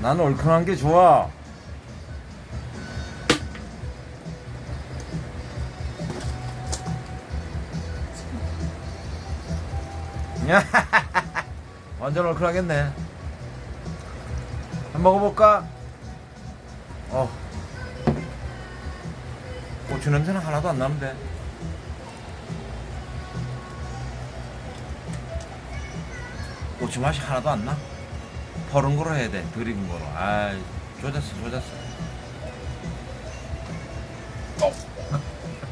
난 얼큰한 게 좋아. 완전 얼큰하겠네. 한번 먹어볼까? 어. 고추 냄새는 하나도 안 나는데. 고추 맛이 하나도 안 나? 버른 거로 해야 돼. 덜 익은 거로. 아이, 조졌어, 조졌어.